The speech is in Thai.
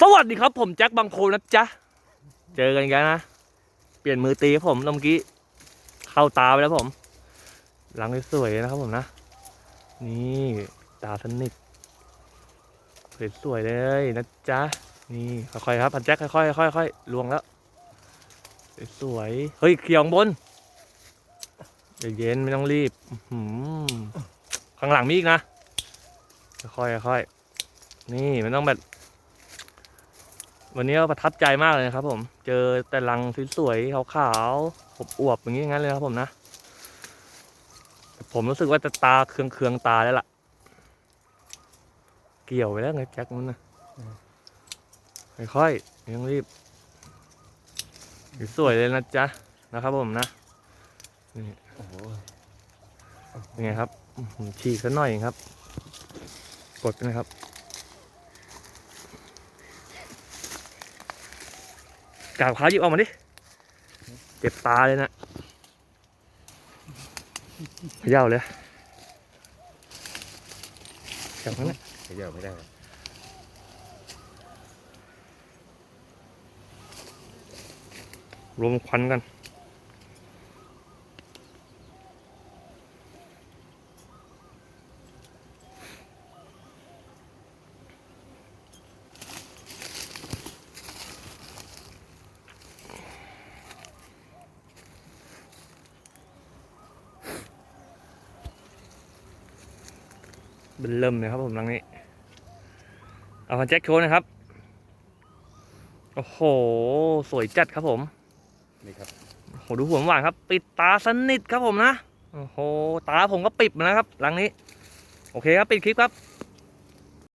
สวัสดีครับผมแจ็คบางโคนะจ๊ะ เจอกันกแล้วนะ เปลี่ยนมือตีครับผมเมื่อกี้ เข้าตาไปแล้วผม หลังสวยๆนะครับผมนะ นี่ตาสนิทสวยๆเลยนะจ๊ะ นี่ค่อยๆครับพันแจ็คค่อยๆค่อยๆลวงแล้วสวยๆเฮ้ยเขียวข้างบนเย็นไม่ต้องรีบข้างหลังมีอีกนะค่อยๆค่อยๆนี่มันต้องแบบ วันนี้ก็ประทับใจมากเลยนะครับ ผม เจอแต่รังสวยๆขาวๆอวบอย่างนี้งั้นเลยครับผมนะ ผมรู้สึกว่าจะตาเคืองๆตาแล้วล่ะ เกี่ยวไปแล้วไงแจ็คมันนะค่อยๆไม่ต้องรีบ สวยเลยนะจ๊ะนะครับผมนะโอ้โหเป็นไงครับฉีกสักหน่อยครับ กดไปนะครับ กาบขาหยิบออกมาดิเจ็บตาเลยนะเขย่าเลยจับมันนะขยับไม่ได้รวมควันกัน เป็นเริ่มเลยครับผมหลังนี้ เอาพันแจ็คโชว์นะครับ โอ้โห สวยจัดครับผม นี่ครับโอ้โหดูหัวหวานครับ ปิดตาสนิทครับผมนะ โอ้โห ตาผมก็ปิดมาแล้วครับหลังนี้ โอเคครับ ปิดคลิปครับ